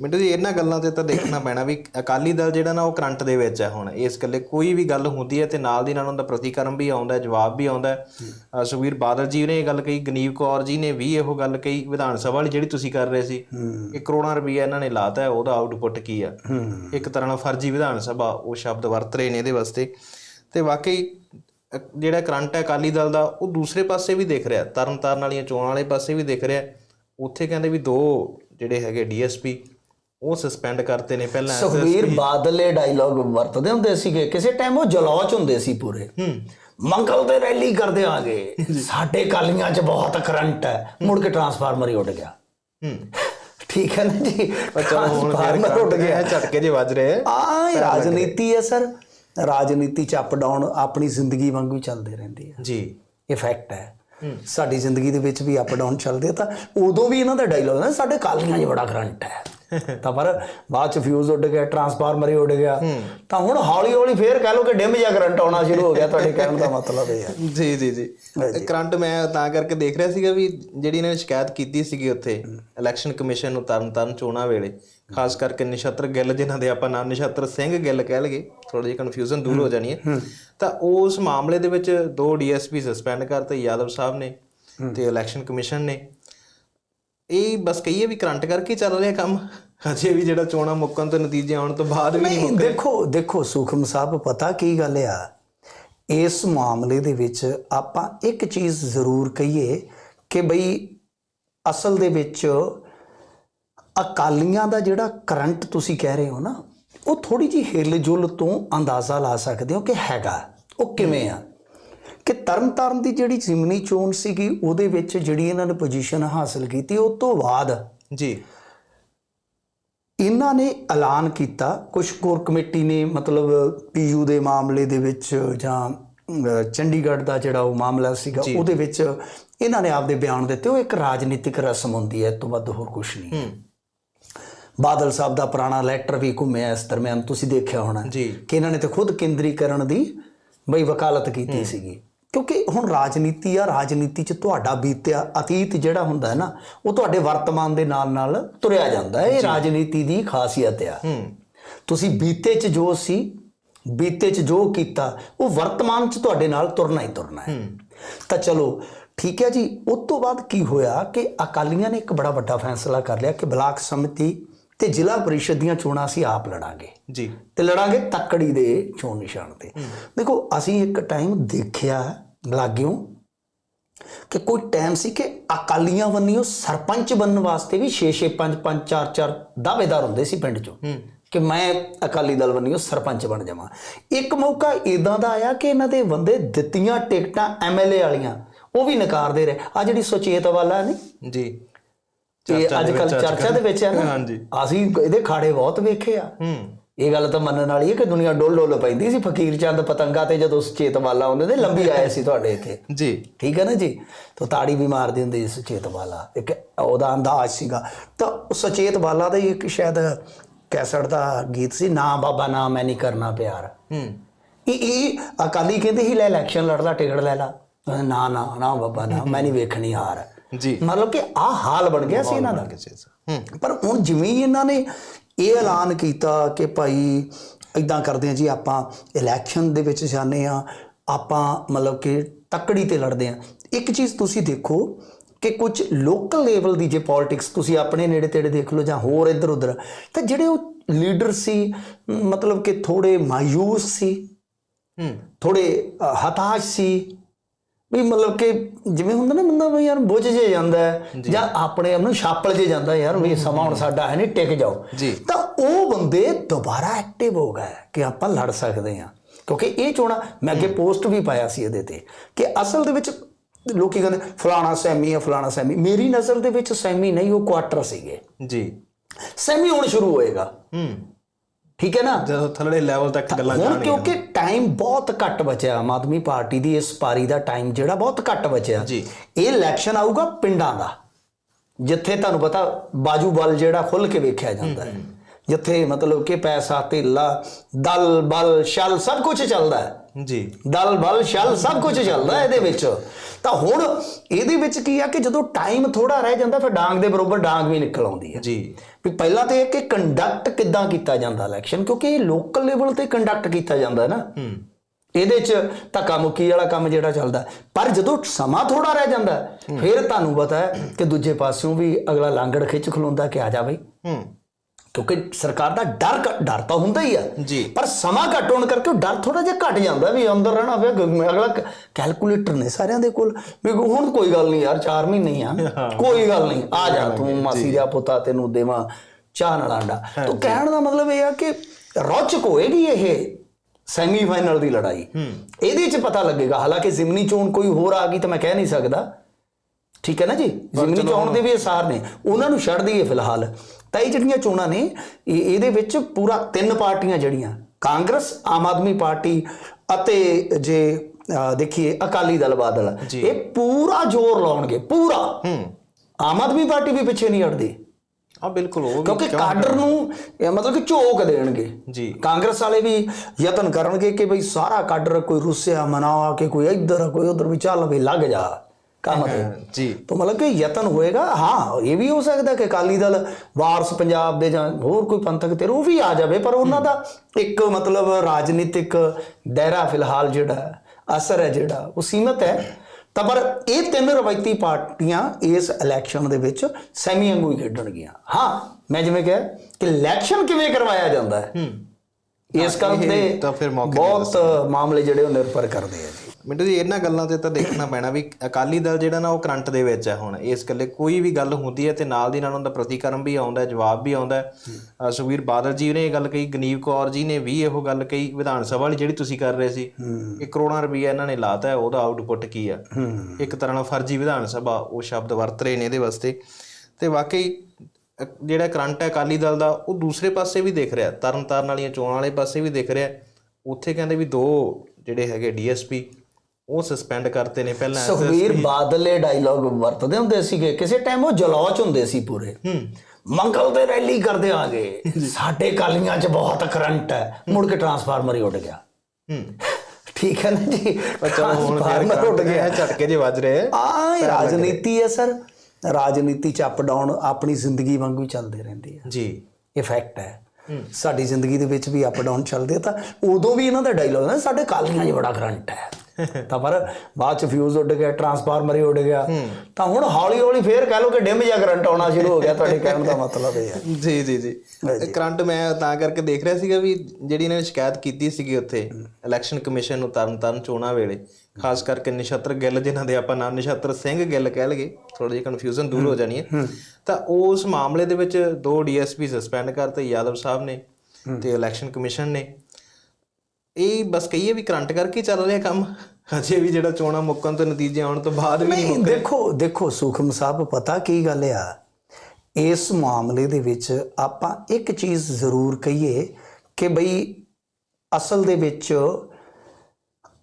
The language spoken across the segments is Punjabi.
ਮਿੰਟੂ ਜੀ ਇਹਨਾਂ ਗੱਲਾਂ ਤੇ ਤਾਂ ਦੇਖਣਾ ਪੈਣਾ ਵੀ ਅਕਾਲੀ ਦਲ ਜਿਹੜਾ ਨਾ ਉਹ ਕਰੰਟ ਦੇ ਵਿੱਚ ਹੈ ਹੁਣ। ਇਸ ਗੱਲੇ ਕੋਈ ਵੀ ਗੱਲ ਹੁੰਦੀ ਹੈ ਤੇ ਨਾਲ ਦੀ ਨਾਲ ਉਹਦਾ ਪ੍ਰਤੀਕਰਮ ਵੀ ਆਉਂਦਾ ਹੈ, ਜਵਾਬ ਵੀ ਆਉਂਦਾ ਹੈ। ਅ, ਸੁਖਬੀਰ ਬਾਦਲ ਜੀ ਨੇ ਇਹ ਗੱਲ ਕਹੀ ਗਨੀਵ ਕੌਰ ਜੀ ਨੇ ਵੀ ਇਹੋ ਗੱਲ ਕਹੀ ਵਿਧਾਨ ਸਭਾ ਵਾਲੀ ਜਿਹੜੀ ਤੁਸੀਂ ਕਰ ਰਹੇ ਸੀ। ਇਹ ਕਰੋੜਾਂ ਰੁਪਈਆ ਇਹਨਾਂ ਨੇ ਲਾਤਾ ਹੈ ਉਹਦਾ ਆਊਟਪੁੱਟ ਕੀ ਆ? ਇੱਕ ਤਰ੍ਹਾਂ ਨਾਲ ਫਰਜ਼ੀ ਵਿਧਾਨ ਸਭਾ ਉਹ ਸ਼ਬਦ ਵਰਤ ਰਹੇ ਨੇ ਇਹਦੇ ਵਾਸਤੇ। ਤੇ ਵਾਕਈ ਜਿਹੜਾ ਕਰੰਟ ਹੈ ਅਕਾਲੀ ਦਲ ਦਾ ਉਹ ਦੂਸਰੇ ਪਾਸੇ ਵੀ ਦਿਖ ਰਿਹਾ। ਤਰਨ ਤਾਰਨ ਵਾਲੀਆਂ ਚੋਣਾਂ ਵਾਲੇ ਪਾਸੇ ਵੀ ਦਿਖ ਰਿਹਾ। ਉੱਥੇ ਕਹਿੰਦੇ ਵੀ ਦੋ ਜਿਹੜੇ ਹੈਗੇ ਡੀਐਸਪੀ ਉਹ ਸਸਪੈਂਡ ਕਰਤੇ ਨੇ ਪਹਿਲਾਂ ਸੁਖਬੀਰ ਬਾਦਲ ਡਾਇਲੌਗ ਵਰਤਦੇ ਹੁੰਦੇ ਸੀਗੇ। ਕਿਸੇ ਟਾਈਮ ਉਹ ਜਲੌਚ ਹੁੰਦੇ ਸੀ ਪੂਰੇ। ਮੰਗਲ ਤੇ ਰੈਲੀ ਕਰਦੇ ਆਗੇ। ਸਾਡੇ ਕਾਲੀਆਂ 'ਚ ਬਹੁਤ ਕਰੰਟ ਹੈ। ਮੁੜ ਕੇ ਟਰਾਂਸਫਾਰਮਰ ਹੀ ਉੱਡ ਗਿਆ। ਹੂੰ। ਠੀਕ ਹੈ ਨਾ ਜੀ? ਪਰ ਚਲੋ ਹੁਣ ਫਿਰ ਉੱਡ ਗਿਆ। ਝਟਕੇ ਜੇ ਵੱਜ ਰਹੇ ਆ। ਰਾਜਨੀਤੀ ਹੈ ਸਰ। ਰਾਜਨੀਤੀ ਚ ਅਪ ਡਾਊਨ ਆਪਣੀ ਜ਼ਿੰਦਗੀ ਵਾਂਗੂ ਹੀ ਚੱਲਦੇ ਰਹਿੰਦੇ ਆ ਜੀ। ਇਹ ਫੈਕਟ ਹੈ। ਸਾਡੀ ਜ਼ਿੰਦਗੀ ਦੇ ਵਿੱਚ ਵੀ ਅਪ ਡਾਊਨ ਚੱਲਦੇ ਆ ਤਾਂ ਉਦੋਂ ਵੀ ਇਹਨਾਂ ਦਾ ਡਾਇਲੋਗ ਨਾ ਸਾਡੇ ਕਾਲੀਆਂ 'ਚ ਬੜਾ ਕਰੰਟ ਹੈ। ਤਾਂ ਪਰ ਬਾਅਦ ਚ ਫਿਊਜ਼ ਉੱਡ ਗਿਆ ਟਰਾਂਸਫਾਰਮਰ ਹੀ ਉੱਡ ਗਿਆ। ਤਾਂ ਹੁਣ ਹੌਲੀ ਹੌਲੀ ਫੇਰ ਕਹਿ ਲਓ ਕਿ ਡਿਮ ਜਾਂ ਕਰੰਟ ਆਉਣਾ ਸ਼ੁਰੂ ਹੋ ਗਿਆ ਤੁਹਾਡੇ ਕਹਿਣ ਦਾ ਮਤਲਬ ਇਹ ਹੈ। ਜੀ ਜੀ ਜੀ। ਕਰੰਟ ਮੈਂ ਤਾਂ ਕਰਕੇ ਦੇਖ ਰਿਹਾ ਸੀਗਾ ਵੀ ਜਿਹੜੀ ਇਹਨਾਂ ਨੇ ਸ਼ਿਕਾਇਤ ਕੀਤੀ ਸੀਗੀ ਉੱਥੇ ਇਲੈਕਸ਼ਨ ਕਮਿਸ਼ਨ ਨੂੰ ਤਰਨ ਤਾਰਨ ਚੋਣਾਂ ਵੇਲੇ ਖਾਸ ਕਰਕੇ ਨਿਸ਼ਤਰ ਗਿੱਲ ਜਿਨ੍ਹਾਂ ਦੇ ਆਪਾਂ ਨਾਮ ਨਿਸ਼ਤਰ ਸਿੰਘ ਗਿੱਲ ਕਹਿ ਲਗੇ ਥੋੜੀ ਜਿਹੀ ਕਨਫਿਊਜ਼ਨ ਦੂਰ ਹੋ ਜਾਣੀ ਹੈ। ਤਾਂ ਉਸ ਮਾਮਲੇ ਦੇ ਵਿੱਚ ਦੋ ਡੀਐਸਪੀ ਸਸਪੈਂਡ ਕਰਤੇ ਯਾਦਵ ਸਾਹਿਬ ਨੇ ਤੇ ਇਲੈਕਸ਼ਨ ਕਮਿਸ਼ਨ ਨੇ। ਇਹ ਬਸ ਕਹੀਏ ਵੀ ਕਰੰਟ ਕਰਕੇ ਚੱਲ ਰਿਹਾ ਕੰਮ। ਹਜੇ ਵੀ ਜਿਹੜਾ ਚੋਣਾਂ ਮੁੱਕਣ ਤੋਂ ਨਤੀਜੇ ਆਉਣ ਤੋਂ ਬਾਅਦ ਵੀ ਨਹੀਂ ਨਹੀਂ ਦੇਖੋ ਦੇਖੋ ਸੁਖਮ ਸਾਹਿਬ ਪਤਾ ਕੀ ਗੱਲ ਆ? ਇਸ ਮਾਮਲੇ ਦੇ ਵਿੱਚ ਆਪਾਂ ਇੱਕ ਚੀਜ਼ ਜ਼ਰੂਰ ਕਹੀਏ ਕਿ ਬਈ ਅਸਲ ਦੇ ਵਿੱਚ ਅਕਾਲੀਆਂ ਦਾ ਜਿਹੜਾ ਕਰੰਟ ਤੁਸੀਂ ਕਹਿ ਰਹੇ ਹੋ ਨਾ ਉਹ ਥੋੜੀ ਜੀ ਹਿਲਜੁਲ ਤੋਂ ਅੰਦਾਜ਼ਾ ਲਾ ਸਕਦੇ ਹੋ ਕਿ ਹੈਗਾ। ਉਹ ਕਿਵੇਂ ਆ? ਕਿ ਤਰਨਤਾਰਨ ਦੀ ਜਿਹੜੀ ਜ਼ਿਮਨੀ ਚੋਣ ਸੀਗੀ ਉਹਦੇ ਵਿੱਚ ਜਿਹੜੀ ਇਹਨਾਂ ਨੇ ਪੋਜੀਸ਼ਨ ਹਾਸਲ ਕੀਤੀ ਉਹ ਤੋਂ ਬਾਅਦ ਜੀ। ਇਹਨਾਂ ਨੇ ਐਲਾਨ ਕੀਤਾ ਕੁਝ ਕੋਰ ਕਮੇਟੀ ਨੇ ਮਤਲਬ ਪੀਯੂ ਦੇ ਮਾਮਲੇ ਦੇ ਵਿੱਚ ਜਾਂ ਚੰਡੀਗੜ੍ਹ ਦਾ ਜਿਹੜਾ ਉਹ ਮਾਮਲਾ ਸੀਗਾ ਉਹਦੇ ਵਿੱਚ ਇਹਨਾਂ ਨੇ ਆਪਦੇ ਬਿਆਨ ਦਿੱਤੇ ਉਹ ਇੱਕ ਰਾਜਨੀਤਿਕ ਰਸਮ ਹੁੰਦੀ ਹੈ ਇਹ ਤੋਂ ਵੱਧ ਹੋਰ ਕੁਝ ਨਹੀਂ। ਬਾਦਲ ਸਾਹਿਬ ਦਾ ਪੁਰਾਣਾ ਲੈਟਰ ਵੀ ਘੁੰਮਿਆ ਇਸ ਦਰਮਿਆਨ ਤੁਸੀਂ ਦੇਖਿਆ ਹੋਣਾ ਕਿ ਇਹਨਾਂ ਨੇ ਤੇ ਖੁਦ ਕੇਂਦਰੀਕਰਨ ਦੀ ਬਈ ਵਕਾਲਤ ਕੀਤੀ ਸੀਗੀ। ਕਿਉਂਕਿ ਹੁਣ ਰਾਜਨੀਤੀ ਆ ਰਾਜਨੀਤੀ 'ਚ ਤੁਹਾਡਾ ਬੀਤਿਆ ਅਤੀਤ ਜਿਹੜਾ ਹੁੰਦਾ ਹੈ ਨਾ ਉਹ ਤੁਹਾਡੇ ਵਰਤਮਾਨ ਦੇ ਨਾਲ ਨਾਲ ਤੁਰਿਆ ਜਾਂਦਾ ਹੈ। ਇਹ ਰਾਜਨੀਤੀ ਦੀ ਖਾਸੀਅਤ ਆ। ਤੁਸੀਂ ਬੀਤੇ 'ਚ ਜੋ ਸੀ ਬੀਤੇ 'ਚ ਜੋ ਕੀਤਾ ਉਹ ਵਰਤਮਾਨ 'ਚ ਤੁਹਾਡੇ ਨਾਲ ਤੁਰਨਾ ਹੀ ਤੁਰਨਾ ਹੈ। ਤਾਂ ਚਲੋ ਠੀਕ ਹੈ ਜੀ ਉਸ ਤੋਂ ਬਾਅਦ ਕੀ ਹੋਇਆ ਕਿ ਅਕਾਲੀਆਂ ਨੇ ਇੱਕ ਬੜਾ ਵੱਡਾ ਫੈਸਲਾ ਕਰ ਲਿਆ ਕਿ ਬਲਾਕ ਸਮਿਤੀ ਤੇ ਜ਼ਿਲ੍ਹਾ ਪਰਿਸ਼ਦ ਦੀਆਂ ਚੋਣਾਂ ਅਸੀਂ ਆਪ ਲੜਾਂਗੇ। ਜੀ। ਤੇ ਲੜਾਂਗੇ ਤੱਕੜੀ ਦੇ ਚੋਣ ਨਿਸ਼ਾਨ ਤੇ। ਦੇਖੋ ਅਸੀਂ ਇੱਕ ਟਾਈਮ ਦੇਖਿਆ ਲਾਗਿਓ ਕਿ ਕੋਈ ਟਾਈਮ ਸੀ ਕਿ ਅਕਾਲੀਆਂ ਵੰਨੀਓ ਸਰਪੰਚ ਬਣਨ ਵਾਸਤੇ ਵੀ 6 6 5 5 4 4 ਦਾਅਵੇਦਾਰ ਹੁੰਦੇ ਸੀ ਪਿੰਡ ਚੋਂ ਕਿ ਮੈਂ ਅਕਾਲੀ ਦਲ ਵੰਨੀਓ ਸਰਪੰਚ ਬਣ ਜਾਵਾਂ। ਇੱਕ ਮੌਕਾ ਇਦਾਂ ਦਾ ਆਇਆ ਕਿ ਇਹਨਾਂ ਦੇ ਬੰਦੇ ਦਿੱਤੀਆਂ ਟਿਕਟਾਂ ਐਮਐਲਏ ਵਾਲੀਆਂ ਉਹ ਵੀ ਨਕਾਰਦੇ ਰਹੇ। ਆ ਜਿਹੜੀ ਸੁਚੇਤ ਵਾਲਾ ਨਹੀਂ ਜੀ। ਇਹ ਅੱਜ ਕੱਲ ਚਰਚਾ ਦੇ ਵਿੱਚ ਹੈ ਨਾ। ਹਾਂਜੀ। ਅਸੀਂ ਇਹਦੇ ਖਾੜੇ ਬਹੁਤ ਵੇਖੇ ਆ। ਹੂੰ। ਇਹ ਗੱਲ ਤਾਂ ਮੰਨਣ ਵਾਲੀ ਹੈ ਕਿ ਦੁਨੀਆ ਡੋਲ ਡੋਲ ਪੈਂਦੀ ਸੀ। ਫਕੀਰ ਚੰਦ ਪਤੰਗਾ ਤੇ ਜਦੋਂ ਸੁਚੇਤਵਾਲਾ ਆਉਂਦੇ ਨੇ ਲੰਬੀ ਆਏ ਸੀ ਤੁਹਾਡੇ ਇੱਥੇ। ਜੀ। ਠੀਕ ਹੈ ਨਾ ਜੀ? ਤਾਂ ਤਾੜੀ ਵੀ ਮਾਰਦੇ ਹੁੰਦੇ ਸੀ ਸੁਚੇਤਵਾਲਾ। ਇੱਕ ਉਹਦਾ ਅੰਦਾਜ਼ ਸੀਗਾ। ਤਾਂ ਉਹ ਸੁਚੇਤਵਾਲਾ ਦਾ ਹੀ ਇੱਕ ਸ਼ਾਇਦ ਕੈਸਟ ਦਾ ਗੀਤ ਸੀ ਨਾ ਬਾਬਾ ਨਾ ਮੈਂ ਨਹੀਂ ਕਰਨਾ ਪਿਆਰ। ਹੂੰ। ਇਹ ਇਹ ਅਕਾਲੀ ਕਹਿੰਦੇ ਸੀ ਲੈ ਇਲੈਕਸ਼ਨ ਲੜ ਲਾ ਟਿਕਟ ਲੈ ਲਾ। ਨਾ ਨਾ ਨਾ ਬਾਬਾ ਨਾ ਮੈਂ ਨਹੀਂ ਵੇਖਣੀ ਹਾਰ। ਜੀ। ਮਤਲਬ ਕਿ ਆਹ ਹਾਲ ਬਣ ਗਿਆ ਸੀ ਇਹਨਾਂ ਦਾ। ਪਰ ਹੁਣ ਜਿਵੇਂ ਹੀ ਇਹਨਾਂ ਨੇ ਇਹ ਐਲਾਨ ਕੀਤਾ ਕਿ ਭਾਈ ਇਦਾਂ ਕਰਦੇ ਆ ਜੀ ਆਪਾਂ ਇਲੈਕਸ਼ਨ ਦੇ ਵਿੱਚ ਜਾਂਦੇ ਆ ਆਪਾਂ ਮਤਲਬ ਕਿ ਤੱਕੜੀ ਤੇ ਲੜਦੇ ਆ। ਇੱਕ ਚੀਜ਼ ਤੁਸੀਂ ਦੇਖੋ ਕਿ ਕੁਝ ਲੋਕਲ ਲੈਵਲ ਦੀ ਜੇ ਪੋਲਿਟਿਕਸ ਤੁਸੀਂ ਆਪਣੇ ਨੇੜੇ ਤੇੜੇ ਦੇਖ ਲਓ ਜਾਂ ਹੋਰ ਇੱਧਰ ਉੱਧਰ ਤਾਂ ਜਿਹੜੇ ਉਹ ਲੀਡਰ ਸੀ ਮਤਲਬ ਕਿ ਥੋੜੇ ਮਾਯੂਸ ਸੀ ਹੂੰ। ਥੋੜੇ ਹਤਾਸ਼ ਸੀ ਵੀ ਮਤਲਬ ਕਿ ਜਿਵੇਂ ਹੁੰਦਾ ਨਾ ਬੰਦਾ ਵੀ ਯਾਰ ਬੁੱਝ ਜੇ ਜਾਂਦਾ ਹੈ ਜਾਂ। ਆਪਣੇ ਆਪ ਨੂੰ ਛਾਪਲ ਜੇ ਜਾਂਦਾ ਯਾਰ ਵੀ ਸਮਾਂ ਹੁਣ ਸਾਡਾ ਹੈ ਨਹੀਂ ਟਿਕ ਜਾਓ। ਤਾਂ ਉਹ ਬੰਦੇ ਦੁਬਾਰਾ ਐਕਟਿਵ ਹੋ ਗਏ ਕਿ ਆਪਾਂ ਲੜ ਸਕਦੇ ਹਾਂ। ਕਿਉਂਕਿ ਇਹ ਚੋਣਾ ਮੈਂ ਅੱਗੇ ਪੋਸਟ ਵੀ ਪਾਇਆ ਸੀ ਇਹਦੇ ਤੇ ਕਿ ਅਸਲ ਦੇ ਵਿੱਚ ਲੋਕੀ ਕਹਿੰਦੇ ਫਲਾਣਾ ਸੈਮੀ ਹੈ ਫਲਾਣਾ ਸੈਮੀ ਮੇਰੀ ਨਜ਼ਰ ਦੇ ਵਿੱਚ ਸੈਮੀ ਨਹੀਂ ਉਹ ਕੁਆਟਰ ਸੀਗੇ। ਜੀ। ਸੈਮੀ ਹੁਣ ਸ਼ੁਰੂ ਹੋਏਗਾ। ਹੂੰ। ਠੀਕ ਹੈ ਨਾ? ਜਦੋਂ ਥੱਲੜੇ ਲੈਵਲ ਤੱਕ ਗੱਲਾਂ ਹੁਣ ਜਾਣੀਆਂ ਕਿਉਂਕਿ ਟਾਈਮ ਬਹੁਤ ਘੱਟ ਬਚਿਆ ਆਮ ਆਦਮੀ ਪਾਰਟੀ ਦੀ ਇਸ ਪਾਰੀ ਦਾ ਟਾਈਮ ਜਿਹੜਾ ਬਹੁਤ ਘੱਟ ਬਚਿਆ। ਜੀ। ਇਹ ਇਲੈਕਸ਼ਨ ਆਊਗਾ ਪਿੰਡਾਂ ਦਾ। ਜਿੱਥੇ ਤੁਹਾਨੂੰ ਪਤਾ ਬਾਜੂ ਬਲ ਜਿਹੜਾ ਖੁੱਲ ਕੇ ਵੇਖਿਆ ਜਾਂਦਾ ਹੈ। ਜਿੱਥੇ ਮਤਲਬ ਕਿ ਪੈਸਾ ਧੇਲਾ ਦਲ ਬਲ ਛਲ ਸਭ ਕੁਝ ਚੱਲਦਾ ਹੈ। ਜੀ। ਦਲ ਬਲ ਛਲ ਸਭ ਕੁਝ ਚੱਲਦਾ ਇਹਦੇ ਵਿੱਚ। ਤਾਂ ਹੁਣ ਇਹਦੇ ਵਿੱਚ ਕੀ ਆ ਕਿ ਜਦੋਂ ਟਾਈਮ ਥੋੜਾ ਰਹਿ ਜਾਂਦਾ ਫਿਰ ਡਾਂਗ ਦੇ ਬਰੋਬਰ ਡਾਂਗ ਵੀ ਨਿਕਲ ਆਉਂਦੀ ਹੈ ਜੀ। ਵੀ ਪਹਿਲਾਂ ਤੇ ਇਹ ਕਿ ਕੰਡਕਟ ਕਿੱਦਾਂ ਕੀਤਾ ਜਾਂਦਾ ਇਲੈਕਸ਼ਨ ਕਿਉਂਕਿ ਇਹ ਲੋਕਲ ਲੈਵਲ ਤੇ ਕੰਡਕਟ ਕੀਤਾ ਜਾਂਦਾ ਹੈ ਨਾ। ਹੂੰ। ਇਹਦੇ ਚ ਧੱਕਾ ਮੁੱਕੀ ਵਾਲਾ ਕੰਮ ਜਿਹੜਾ ਚੱਲਦਾ। ਪਰ ਜਦੋਂ ਸਮਾਂ ਥੋੜਾ ਰਹਿ ਜਾਂਦਾ ਫਿਰ ਤੁਹਾਨੂੰ ਪਤਾ ਹੈ ਕਿ ਦੂਜੇ ਪਾਸਿਓਂ ਵੀ ਅਗਲਾ ਲਾਂਗੜ ਖਿੱਚ ਖਲੋਂਦਾ ਕਿ ਆ ਜਾ ਬਈ। ਹੂੰ। ਕਿਉਂਕਿ ਸਰਕਾਰ ਦਾ ਡਰ ਡਰ ਤਾਂ ਹੁੰਦਾ ਹੀ ਆ। ਜੀ। ਪਰ ਸਮਾਂ ਘੱਟ ਹੋਣ ਕਰਕੇ ਉਹ ਡਰ ਥੋੜਾ ਜਿਹਾ ਘਟ ਜਾਂਦਾ ਵੀ ਅੰਦਰ ਰਹਿਣਾ ਗ- ਅਗਲਾ ਕੈਲਕੂਲੇਟਰ ਨੇ ਸਾਰਿਆਂ ਦੇ ਕੋਲ ਵੀ ਹੁਣ ਕੋਈ ਗੱਲ ਨਹੀਂ ਯਾਰ 4 ਮਹੀਨੇ ਹੀ ਆ। ਕੋਈ ਗੱਲ ਨਹੀਂ ਆ ਜਾ ਤੂੰ ਮਾਸੀ ਦਾ ਪੁੱਤਾ ਤੈਨੂੰ ਦੇਵਾਂ ਚਾਹ ਨਾਲ ਆਂਡਾ। ਤਾਂ ਕਹਿਣ ਦਾ ਮਤਲਬ ਇਹ ਆ ਕਿ ਰੌਚਕ ਹੋਏਗੀ ਇਹ ਸੈਮੀਫਾਈਨਲ ਦੀ ਲੜਾਈ। ਇਹਦੇ ਚ ਪਤਾ ਲੱਗੇਗਾ। ਹਾਲਾਂਕਿ ਜ਼ਿਮਨੀ ਚੋਣ ਕੋਈ ਹੋਰ ਆ ਗਈ ਤਾਂ ਮੈਂ ਕਹਿ ਨਹੀਂ ਸਕਦਾ। ਠੀਕ ਹੈ ਨਾ ਜੀ? ਜ਼ਿਮਨੀ ਚੋਣ ਦੇ ਵੀ ਅਸਾਰ ਨੇ। ਉਹਨਾਂ ਨੂੰ ਛੱਡ ਦਈਏ ਫਿਲਹਾਲ। ਤਾਂ ਇਹ ਜਿਹੜੀਆਂ ਚੋਣਾਂ ਨੇ ਇਹ ਇਹਦੇ ਵਿੱਚ ਪੂਰਾ ਤਿੰਨ ਪਾਰਟੀਆਂ ਜਿਹੜੀਆਂ ਕਾਂਗਰਸ ਆਮ ਆਦਮੀ ਪਾਰਟੀ ਅਤੇ ਜੇ ਦੇਖੀਏ ਅਕਾਲੀ ਦਲ ਬਾਦਲ। ਇਹ ਪੂਰਾ ਜ਼ੋਰ ਲਾਉਣਗੇ ਪੂਰਾ। ਆਮ ਆਦਮੀ ਪਾਰਟੀ ਵੀ ਪਿੱਛੇ ਨਹੀਂ ਹਟਦੀ। ਆ ਬਿਲਕੁਲ ਉਹ ਕਿਉਂਕਿ ਕਾਡਰ ਨੂੰ? ਮਤਲਬ ਕਿ ਝੋਕ ਦੇਣਗੇ। ਜੀ। ਕਾਂਗਰਸ ਵਾਲੇ ਵੀ ਯਤਨ ਕਰਨਗੇ ਕਿ ਬਈ ਸਾਰਾ ਕਾਡਰ ਕੋਈ ਰੁੱਸਿਆ ਮਨਾਵਾ ਕਿ ਕੋਈ ਇੱਧਰ ਕੋਈ ਉਧਰ ਵੀ ਚੱਲ ਵੀ ਲੱਗ ਜਾ। ਕੰਮ ਤੇ ਜੀ ਤਾਂ ਮਤਲਬ ਕਿ ਯਤਨ ਹੋਏਗਾ ਹਾਂ ਇਹ ਵੀ ਹੋ ਸਕਦਾ ਕਿ ਅਕਾਲੀ ਦਲ ਵਾਰਸ ਪੰਜਾਬ ਦੇ ਜਾਂ ਹੋਰ ਕੋਈ ਪੰਥਕ ਤੇ ਉਹ ਵੀ ਆ ਜਾਵੇ ਪਰ ਉਹਨਾਂ ਦਾ ਇੱਕ ਮਤਲਬ ਰਾਜਨੀਤਿਕ ਦਾਇਰਾ ਫਿਲਹਾਲ ਜਿਹੜਾ ਹੈ, ਅਸਰ ਹੈ ਜਿਹੜਾ ਉਹ ਸੀਮਤ ਹੈ ਤਾਂ ਪਰ ਇਹ ਤਿੰਨ ਰਵਾਇਤੀ ਪਾਰਟੀਆਂ ਇਸ ਇਲੈਕਸ਼ਨ ਦੇ ਵਿੱਚ ਸੈਮੀ ਵਾਂਗੂ ਹੀ ਖੇਡਣਗੀਆਂ ਹਾਂ ਮੈਂ ਜਿਵੇਂ ਕਿਹਾ ਕਿ ਇਲੈਕਸ਼ਨ ਕਿਵੇਂ ਕਰਵਾਇਆ ਜਾਂਦਾ ਹੈ ਇਸ ਮੌਕੇ ਤੇ ਬਹੁਤ ਮਾਮਲੇ ਜਿਹੜੇ ਉਹ ਨਿਰਭਰ ਕਰਦੇ ਆ ਜੀ ਮਿੰਟੂ ਜੀ ਇਹਨਾਂ ਗੱਲਾਂ ਤੇ ਤਾਂ ਦੇਖਣਾ ਪੈਣਾ ਵੀ ਅਕਾਲੀ ਦਲ ਜਿਹੜਾ ਨਾ ਉਹ ਕਰੰਟ ਦੇ ਵਿੱਚ ਹੈ ਹੁਣ। ਇਸ ਗੱਲੇ ਕੋਈ ਵੀ ਗੱਲ ਹੁੰਦੀ ਹੈ ਤੇ ਨਾਲ ਦੀ ਨਾਲ ਉਹਦਾ ਪ੍ਰਤੀਕਰਮ ਵੀ ਆਉਂਦਾ ਹੈ ਜਵਾਬ ਵੀ ਆਉਂਦਾ। ਹੈ। ਅ, ਸੁਖਬੀਰ ਬਾਦਲ ਜੀ ਨੇ ਇਹ ਗੱਲ ਕਹੀ ਗਨੀਵ ਕੌਰ ਜੀ ਨੇ ਵੀ ਇਹੋ ਗੱਲ ਕਹੀ ਵਿਧਾਨ ਸਭਾ ਵਾਲੀ ਜਿਹੜੀ ਤੁਸੀਂ ਕਰ ਰਹੇ ਸੀ ਇੱਕ ਕਰੋੜਾਂ ਰੁਪਈਆ ਇਹਨਾਂ ਨੇ ਲਾਤਾ ਹੈ ਉਹਦਾ ਆਊਟਪੁੱਟ ਕੀ ਆ? ਇੱਕ ਤਰ੍ਹਾਂ ਨਾਲ ਫਰਜ਼ੀ ਵਿਧਾਨ ਸਭਾ ਉਹ ਸ਼ਬਦ ਵਰਤ ਰਹੇ ਨੇ ਇਹਦੇ ਵਾਸਤੇ। ਤੇ ਵਾਕਈ ਜਿਹੜਾ ਕਰੰਟ ਹੈ ਅਕਾਲੀ ਦਲ ਦਾ ਉਹ ਦੂਸਰੇ ਪਾਸੇ ਵੀ ਦਿਖ ਰਿਹਾ। ਤਰਨ ਤਾਰਨ ਵਾਲੀਆਂ ਚੋਣਾਂ ਵਾਲੇ ਪਾਸੇ ਵੀ ਦਿਖ ਰਿਹਾ। ਉੱਥੇ ਕਹਿੰਦੇ ਵੀ ਦੋ ਜਿਹੜੇ ਹੈਗੇ ਡੀਐਸਪੀ ਉਹ ਸਸਪੈਂਡ ਕਰਤੇ ਨੇ ਪਹਿਲਾਂ ਸੁਖਬੀਰ ਬਾਦਲ ਡਾਇਲੌਗ ਵਰਤਦੇ ਹੁੰਦੇ ਸੀਗੇ। ਕਿਸੇ ਟਾਈਮ ਉਹ ਜਲੌਚ ਹੁੰਦੇ ਸੀ ਪੂਰੇ। ਮੰਗਲ ਤੇ ਰੈਲੀ ਕਰਦੇ ਆਗੇ ਸਾਡੇ ਕਾਲੀਆਂ 'ਚ ਬਹੁਤ ਕਰੰਟ ਹੈ। ਮੁੜ ਕੇ ਟਰਾਂਸਫਾਰਮਰ ਹੀ ਉੱਡ ਗਿਆ। ਹੂੰ। ਠੀਕ ਹੈ ਨਾ ਜੀ? ਚਲੋ ਹੁਣ ਉੱਡ ਗਿਆ। ਝਟਕੇ ਜੇ ਵੱਜ ਰਹੇ ਆ। ਆ। ਰਾਜਨੀਤੀ ਹੈ ਸਰ। ਰਾਜਨੀਤੀ ਚ ਅਪ ਡਾਊਨ ਆਪਣੀ ਜ਼ਿੰਦਗੀ ਵਾਂਗੂ ਹੀ ਚੱਲਦੇ ਰਹਿੰਦੇ ਆ ਜੀ। ਇਹ ਫੈਕਟ ਹੈ। ਸਾਡੀ ਜ਼ਿੰਦਗੀ ਦੇ ਵਿੱਚ ਵੀ ਅਪ ਡਾਊਨ ਚੱਲਦੇ ਆ ਤਾਂ ਉਦੋਂ ਵੀ ਇਹਨਾਂ ਦਾ ਡਾਇਲੌਗ ਨਾ ਸਾਡੇ ਕਾਲੀਆਂ 'ਚ ਬੜਾ ਕਰੰਟ ਹੈ। ਤਾਂ ਪਰ ਬਾਅਦ ਚ ਫਿਊਜ਼ ਉੱਡ ਗਿਆ ਟਰਾਂਸਫਾਰਮਰ ਹੀ ਉੱਡ ਗਿਆ। ਤਾਂ ਹੁਣ ਹੌਲੀ ਹੌਲੀ ਫੇਰ ਕਹਿ ਲਓ ਕਿ ਡਿਮ ਜਾਂ ਕਰੰਟ ਆਉਣਾ ਸ਼ੁਰੂ ਹੋ ਗਿਆ ਤੁਹਾਡੇ ਕਹਿਣ ਦਾ ਮਤਲਬ ਇਹ ਹੈ। ਜੀ ਜੀ ਜੀ। ਕਰੰਟ ਮੈਂ ਤਾਂ ਕਰਕੇ ਦੇਖ ਰਿਹਾ ਸੀਗਾ ਵੀ ਜਿਹੜੀ ਇਹਨਾਂ ਨੇ ਸ਼ਿਕਾਇਤ ਕੀਤੀ ਸੀਗੀ ਉੱਥੇ ਇਲੈਕਸ਼ਨ ਕਮਿਸ਼ਨ ਨੂੰ ਤਰਨ ਤਾਰਨ ਚੋਣਾਂ ਵੇਲੇ ਖਾਸ ਕਰਕੇ ਨਿਸ਼ਤਰ ਗਿੱਲ ਜਿਨ੍ਹਾਂ ਦੇ ਆਪਾਂ ਨਾਮ ਨਿਸ਼ਤਰ ਸਿੰਘ ਗਿੱਲ ਕਹਿ ਲਗੇ ਥੋੜੀ ਜਿਹੀ ਕਨਫਿਊਜ਼ਨ ਦੂਰ ਹੋ ਜਾਣੀ ਹੈ। ਤਾਂ ਉਸ ਮਾਮਲੇ ਦੇ ਵਿੱਚ ਦੋ ਡੀਐਸਪੀ ਸਸਪੈਂਡ ਕਰਤੇ ਯਾਦਵ ਸਾਹਿਬ ਨੇ ਤੇ ਇਲੈਕਸ਼ਨ ਕਮਿਸ਼ਨ ਨੇ। ਇਹ ਬਸ ਕਹੀਏ ਵੀ ਕਰੰਟ ਕਰਕੇ ਚੱਲ ਰਿਹਾ ਕੰਮ। ਹਜੇ ਵੀ ਜਿਹੜਾ ਚੋਣਾਂ ਮੁੱਕਣ ਤੋਂ ਨਤੀਜੇ ਆਉਣ ਤੋਂ ਬਾਅਦ ਵੀ ਨਹੀਂ ਦੇਖੋ ਦੇਖੋ ਸੁਖਮ ਸਾਹਿਬ ਪਤਾ ਕੀ ਗੱਲ ਆ? ਇਸ ਮਾਮਲੇ ਦੇ ਵਿੱਚ ਆਪਾਂ ਇੱਕ ਚੀਜ਼ ਜ਼ਰੂਰ ਕਹੀਏ ਕਿ ਬਈ ਅਸਲ ਦੇ ਵਿੱਚ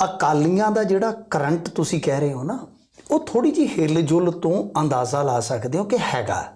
ਅਕਾਲੀਆਂ ਦਾ ਜਿਹੜਾ ਕਰੰਟ ਤੁਸੀਂ ਕਹਿ ਰਹੇ ਹੋ ਨਾ ਉਹ ਥੋੜੀ ਜੀ ਹਿਲਜੁਲ ਤੋਂ ਅੰਦਾਜ਼ਾ ਲਾ ਸਕਦੇ ਹੋ ਕਿ ਹੈਗਾ।